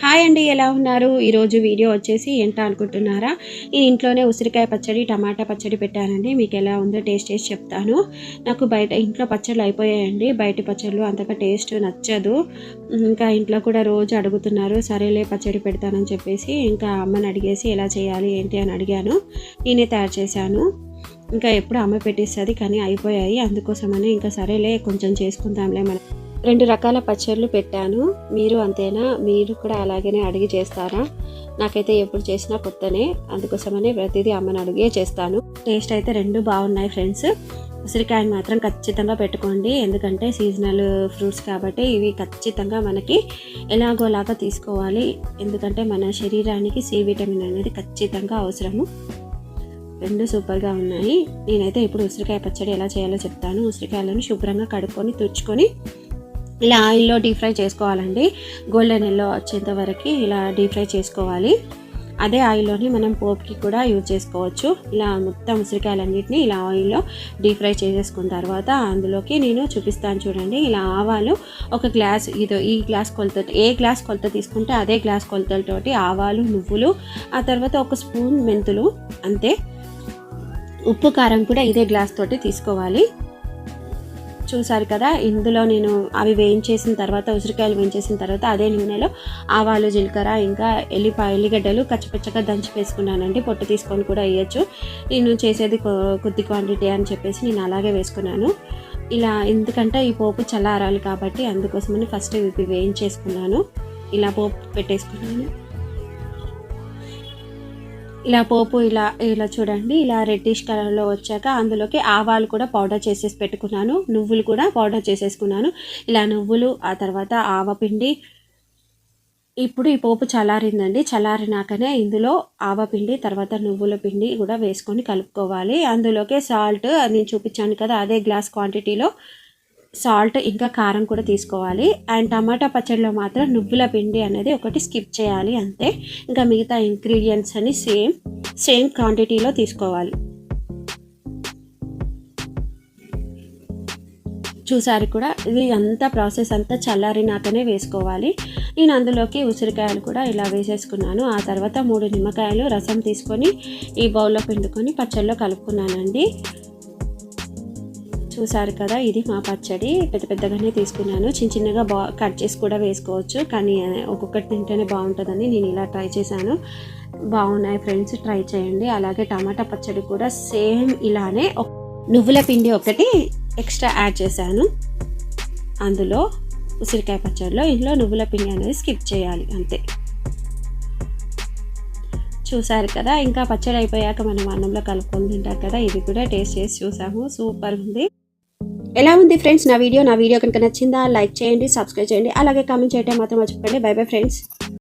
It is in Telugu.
హాయ్ అండి ఎలా ఉన్నారు? ఈరోజు వీడియో వచ్చేసి ఏంటో అనుకుంటున్నారా? ఈ ఇంట్లోనే ఉసిరికాయ పచ్చడి టమాటా పచ్చడి పెట్టానండి. మీకు ఎలా ఉందో టేస్ట్ చేసి చెప్తాను. నాకు బయట ఇంట్లో పచ్చళ్ళు అయిపోయాయండి. బయట పచ్చళ్ళు అంతగా టేస్ట్ నచ్చదు. ఇంకా ఇంట్లో కూడా రోజు అడుగుతున్నారు సరేలే పచ్చడి పెడతానని చెప్పేసి. ఇంకా అమ్మని అడిగేసి ఎలా చేయాలి ఏంటి అని అడిగాను. నేనే తయారు చేశాను. ఇంకా ఎప్పుడు అమ్మ పెట్టేస్తుంది కానీ అయిపోయాయి. అందుకోసమని ఇంకా సరేలే కొంచెం చేసుకుందాంలే మనం. రెండు రకాల పచ్చళ్ళు పెట్టాను. మీరు అంతేనా? మీరు కూడా అలాగనే అడిగి చేస్తారా? నాకైతే ఎప్పుడు చేసినా కొత్తనే. అందుకోసమని ప్రతిదీ అమ్మని అడిగే చేస్తాను. టేస్ట్ అయితే రెండు బాగున్నాయి ఫ్రెండ్స్. ఉసిరికాయని మాత్రం ఖచ్చితంగా పెట్టుకోండి. ఎందుకంటే సీజనల్ ఫ్రూట్స్ కాబట్టి ఇవి ఖచ్చితంగా మనకి ఎలాగోలాగా తీసుకోవాలి. ఎందుకంటే మన శరీరానికి సి విటమిన్ అనేది ఖచ్చితంగా అవసరము. రెండు సూపర్గా ఉన్నాయి. నేనైతే ఇప్పుడు ఉసిరికాయ పచ్చడి ఎలా చేయాలో చెప్తాను. ఉసిరికాయలను శుభ్రంగా కడుక్కొని తుడుచుకొని ఇలా ఆయిల్లో డీప్ ఫ్రై చేసుకోవాలండి. గోల్డెన్ ఎల్లో వచ్చేంత వరకు ఇలా డీప్ ఫ్రై చేసుకోవాలి. అదే ఆయిల్లోని మనం పోపుకి కూడా యూజ్ చేసుకోవచ్చు. ఇలా మొత్తం ఉసిరికాయలన్నింటినీ ఇలా ఆయిల్లో డీప్ ఫ్రై చేసేసుకున్న తర్వాత అందులోకి నేను చూపిస్తాను చూడండి. ఇలా ఆవాలు ఒక గ్లాస్ ఇదో ఈ గ్లాస్ కొలత ఏ గ్లాస్ కొలత తీసుకుంటే అదే గ్లాస్ కొలతలతోటి ఆవాలు నువ్వులు ఆ తర్వాత ఒక స్పూన్ మెంతులు అంతే. ఉప్పు కారం కూడా ఇదే గ్లాస్ తోటి తీసుకోవాలి. చూసారు కదా ఇందులో నేను అవి వేయించేసిన తర్వాత ఉసిరికాయలు వేయించేసిన తర్వాత అదే నూనెలో ఆవాలు జీలకర్ర ఇంకా ఎల్లిపాయ ఎల్లిగడ్డలు కచ్చపచ్చగా దంచి వేసుకున్నానండి. పొట్టు తీసుకొని కూడా వేయచ్చు. నేను చేసేది కొద్ది క్వాంటిటీ అని చెప్పేసి నేను అలాగే వేసుకున్నాను. ఇలా ఎందుకంటే ఈ పోపు చల్లారాలి కాబట్టి అందుకోసమని ఫస్ట్ ఇవి వేయించేసుకున్నాను. ఇలా పోపు పెట్టేసుకున్నాను. ఇలా పోపు ఇలా ఇలా చూడండి ఇలా రెడ్డిష్ కలర్లో వచ్చాక అందులోకి ఆవాలు కూడా పౌడర్ చేసేసి పెట్టుకున్నాను నువ్వులు కూడా పౌడర్ చేసేసుకున్నాను. ఇలా నువ్వులు ఆ తర్వాత ఆవపిండి ఇప్పుడు ఈ పోపు చల్లారిందండి చల్లారినాకనే ఇందులో ఆవపిండి తర్వాత నువ్వుల పిండి కూడా వేసుకొని కలుపుకోవాలి. అందులోకే సాల్ట్ నేను చూపించాను కదా అదే గ్లాస్ క్వాంటిటీలో సాల్ట్ ఇంకా కారం కూడా తీసుకోవాలి. అండ్ టమాటా పచ్చడిలో మాత్రం నువ్వుల పిండి అనేది ఒకటి స్కిప్ చేయాలి అంతే. ఇంకా మిగతా ఇంగ్రీడియంట్స్ అని సేమ్ సేమ్ క్వాంటిటీలో తీసుకోవాలి. చూసారు కూడా ఇది అంతా ప్రాసెస్ అంతా చల్లారినాకనే వేసుకోవాలి. నేను అందులోకి ఉసిరికాయలు కూడా ఇలా వేసేసుకున్నాను. ఆ తర్వాత మూడు నిమ్మకాయలు రసం తీసుకొని ఈ బౌల్లో పిండుకొని పచ్చళ్ళలో కలుపుకున్నానండి. చూసారు కదా ఇది మా పచ్చడి. పెద్ద పెద్దగానే తీసుకున్నాను. చిన్న చిన్నగా బా కట్ చేసి కూడా వేసుకోవచ్చు. కానీ ఒక్కొక్కటి తింటేనే బాగుంటుందని నేను ఇలా ట్రై చేశాను. బాగున్నాయి ఫ్రెండ్స్ ట్రై చేయండి. అలాగే టమాటా పచ్చడి కూడా సేమ్ ఇలానే నువ్వుల పిండి ఒకటి ఎక్స్ట్రా యాడ్ చేశాను. అందులో ఉసిరికాయ పచ్చడిలో ఇందులో నువ్వుల పిండి అనేది స్కిప్ చేయాలి అంతే. చూసారు కదా ఇంకా పచ్చడి అయిపోయాక మనం అన్నంలో కలుపుకొని తింటారు కదా ఇది కూడా టేస్ట్ చేసి చూసాము. సూపర్ ఉంది. ఎలా ఉంది ఫ్రెండ్స్ నా వీడియో? నా వీడియో కనుక నచ్చిందా లైక్ చేయండి సబ్స్క్రైబ్ చేయండి అలాగే కామెంట్ చేయడం మాత్రం మర్చిపోకండి. Bye bye friends.